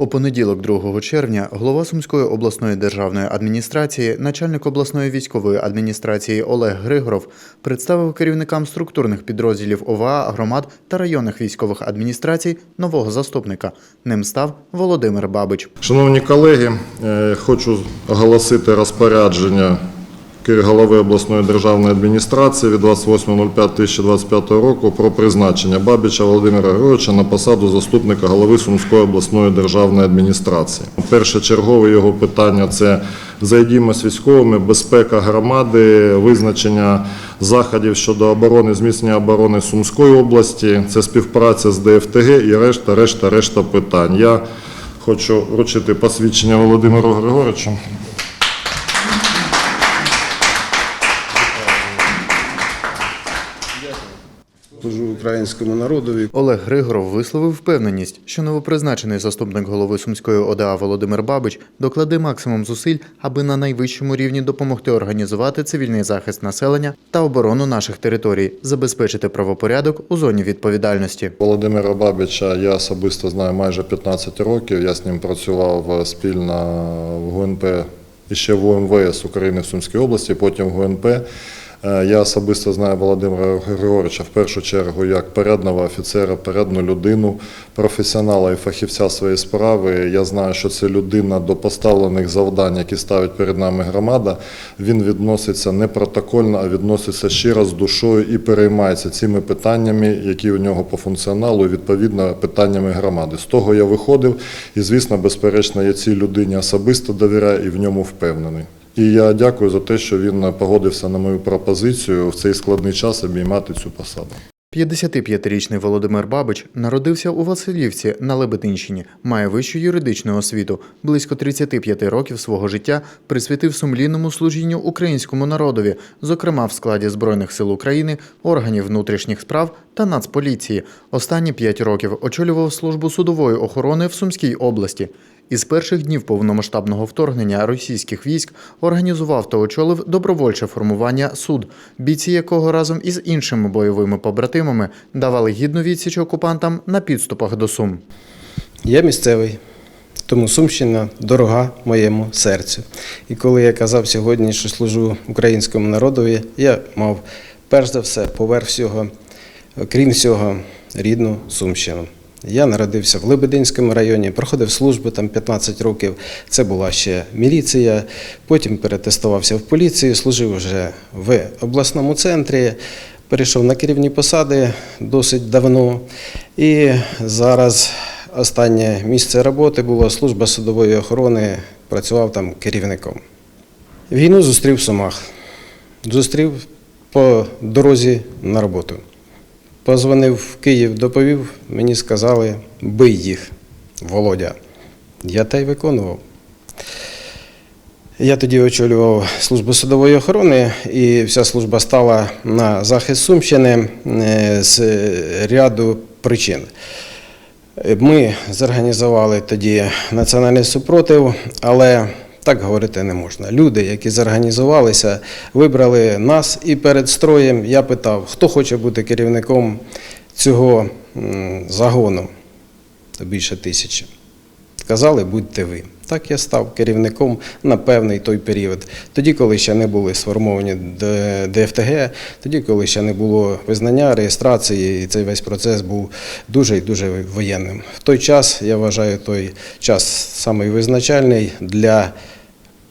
У понеділок, 2 червня, голова Сумської обласної державної адміністрації, начальник обласної військової адміністрації Олег Григоров представив керівникам структурних підрозділів ОВА, громад та районних військових адміністрацій нового заступника. Ним став Володимир Бабич. Шановні колеги, е, хочу оголосити розпорядження голови обласної державної адміністрації від 28.05.2025 року про призначення Бабіча Володимира Григоровича на посаду заступника голови Сумської обласної державної адміністрації. Першочергове його питання це взаємодія військовими, безпека громади, визначення заходів щодо оборони, зміцнення оборони Сумської області, це співпраця з ДФТГ і решта, решта, решта питань. Я Хочу вручити посвідчення Володимиру Григоровичу. Служу українському народові. Олег Григоров висловив впевненість, що новопризначений заступник голови Сумської ОДА Володимир Бабич докладе максимум зусиль, аби на найвищому рівні допомогти організувати цивільний захист населення та оборону наших територій, забезпечити правопорядок у зоні відповідальності. Володимира Бабича я особисто знаю майже 15 років. Я з ним працював спільно в ГУНП і ще в УМВС України в Сумській області, потім в ГУНП. Е, Я особисто знаю Володимира Григоровича в першу чергу як передного офіцера, передну людину, професіонала і фахівця своєї справи. Я знаю, що це людина до поставлених завдань, які ставить перед нами громада. Він відноситься не протокольно, а відноситься щиро з душою і переймається цими питаннями, які у нього по функціоналу, відповідно питаннями громади. З того я виходив, і звісно, безперечно, я цій людині особисто довіряю і в ньому впевнений. І я дякую за те, що він погодився на мою пропозицію в цей складний час обіймати цю посаду. 55-річний Володимир Бабич народився у Василівці на Лебединщині, має вищу юридичну освіту. Близько 35 років свого життя присвятив сумлінному служінню українському народові, зокрема в складі Збройних сил України, органів внутрішніх справ та Нацполіції. Останні 5 років очолював службу судової охорони в Сумській області. Із перших днів повномасштабного вторгнення російських військ організував та очолив добровольче формування суд, бійці якого разом із іншими бойовими побратимами давали гідну відсіч окупантам на підступах до Сум. Я місцевий, тому Сумщина дорога моєму серцю. І коли я казав сьогодні, що служу українському народові, я мав перш за все, поверх всього, крім всього, рідну Сумщину. Я народився в Лебединському районі, проходив службу там 15 років. Це була ще міліція. Потім перетестувався в поліції, служив вже в обласному центрі, перейшов на керівні посади досить давно. І зараз останнє місце роботи було служба судової охорони, працював там керівником. Війну зустрів в Сумах. Зустрів по дорозі на роботу. Позвонив в Київ, доповів, мені сказали, бий їх, Володя. Я та й виконував. Я тоді очолював службу судової охорони, і вся служба стала на захист Сумщини е, з ряду причин. Ми зорганізували тоді національний супротив, але так говорити не можна. Люди, які зорганізувалися, вибрали нас і перед строєм я питав, хто хоче бути керівником цього загону, то більше тисячі. Сказали, будьте ви. Так я став керівником на певний той період. Тоді, коли ще не були сформовані ДФТГ, тоді, коли ще не було визнання, реєстрації, і цей весь процес був дуже і дуже воєнним. В той час, я вважаю, той час самий визначальний для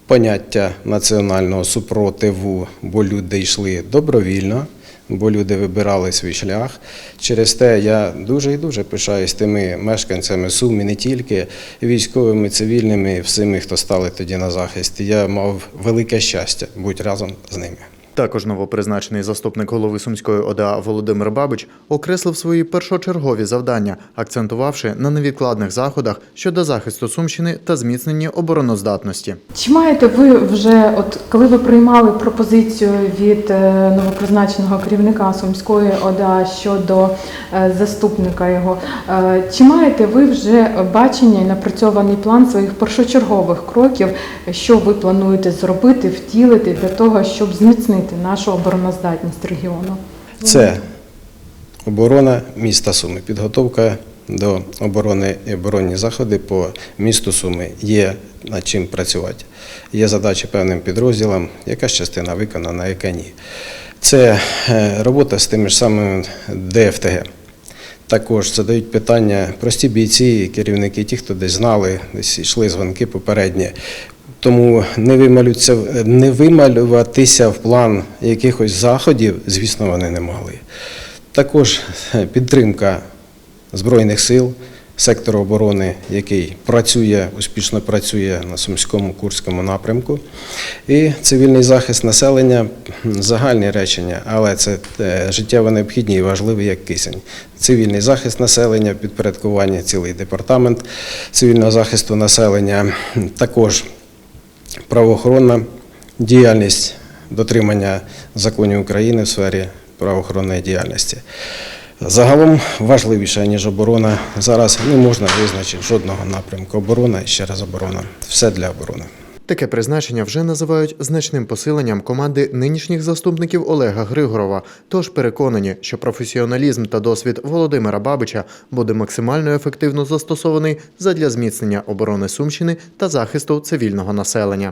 поняття національного супротиву, бо люди йшли добровільно, бо люди вибирали свій шлях. Через те я дуже і дуже пишаюсь тими мешканцями Сум не тільки військовими, цивільними, всіми, хто стали тоді на захист. Я мав велике щастя бути разом з ними. Також новопризначений заступник голови Сумської ОДА Володимир Бабич окреслив свої першочергові завдання, акцентувавши на невідкладних заходах щодо захисту Сумщини та зміцнення обороноздатності. Чи маєте ви вже, от коли ви приймали пропозицію від е, новопризначеного керівника Сумської ОДА щодо е, заступника його, е, чи маєте ви вже бачення і напрацьований план своїх першочергових кроків, що ви плануєте зробити, втілити для того, щоб зміцнити нашу обороноздатність регіону? Це оборона міста Суми, підготовка до оборони і оборонні заходи по місту Суми. Є над чим працювати. Є задачі певним підрозділам, якась частина виконана, яка ні. Це е, робота з тими ж самими ДФТГ. Також задають питання прості бійці, керівники, ті, хто десь знали, десь йшли дзвонки попередні. Тому не вималюватися, не вималюватися в план якихось заходів, звісно, вони не могли. Також е, підтримка Збройних сил, сектору оборони, який працює, успішно працює на Сумському Курському напрямку. І цивільний захист населення загальні речення, але це е, життєво необхідні і важливі як кисень. Цивільний захист населення, підпорядкування цілий департамент цивільного захисту населення, також правоохоронна діяльність, дотримання законів України в сфері правоохоронної діяльності. Загалом важливіше, ніж оборона. Зараз не можна визначити жодного напрямку. Оборона ще раз оборона. Все для оборони. Таке призначення вже називають значним посиленням команди нинішніх заступників Олега Григорова. Тож переконані, що професіоналізм та досвід Володимира Бабича буде максимально ефективно застосований задля зміцнення оборони Сумщини та захисту цивільного населення.